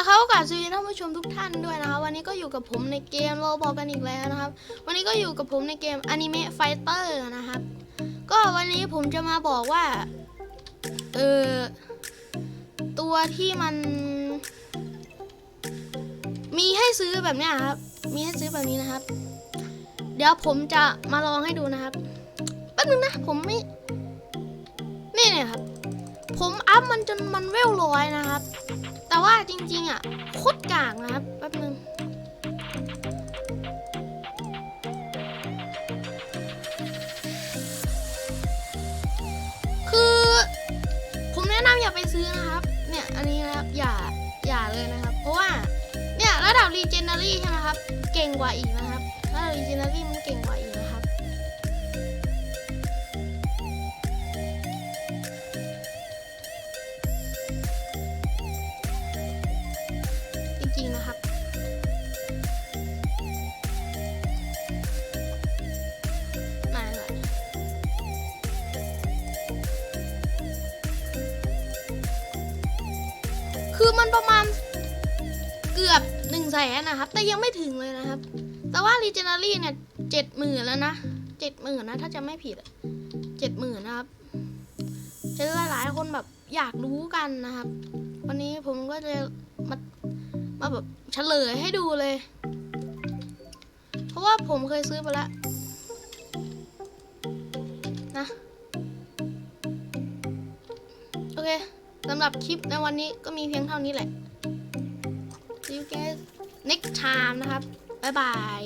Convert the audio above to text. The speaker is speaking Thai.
ละครับโอกาสสวัสดีท่านผู้ชมทุกท่านด้วยนะครับวันนี้ก็อยู่กับผมในเกมโรบอกกันอีกแล้วนะครับ วันนี้ก็อยู่กับผมในเกม Anime Fighter นะครับ ก็วันนี้ผมจะมาบอกว่า เออตัวที่มัน มีให้ซื้อแบบเนี้ยครับ มีให้ซื้อแบบนี้นะครับ เดี๋ยวผมจะมาลองให้ดูนะครับแป๊บนึงนะผมไม่นี่เนี่ยครับ ผมอัพมันจนมันเวลร้อยนะครับ ว่าจริง ๆ อะโคตรกากนะครับแป๊บนึงคือ ผมแนะนำอย่าไปซื้อนะครับ เนี่ย อันนี้นะครับ อย่าอย่าเลยนะครับ เพราะว่า เนี่ย ระดับ Legendary ใช่ไหมครับ เก่งกว่าอีกนะครับ ระดับ Legendary มันเก่งกว่าอีก คือมันประมาณเกือบหนึ่งแสนนะครับ แต่ยังไม่ถึงเลยนะครับ แต่ว่า Legendary เนี่ยเจ็ดหมื่นแล้วนะเจ็ดหมื่นนะ ถ้าจะไม่ผิดเจ็ดหมื่นนะครับเจอหลายคนแบบอยากรู้กันนะครับ วันนี้ผมก็จะมามาแบบเฉลยให้ดูเลย เพราะว่าผมเคยซื้อไปแล้วนะ โอเค สำหรับคลิปในวันนี้ก็มีเพียงเท่านี้แหละ See you guys next time นะครับ บ๊ายบาย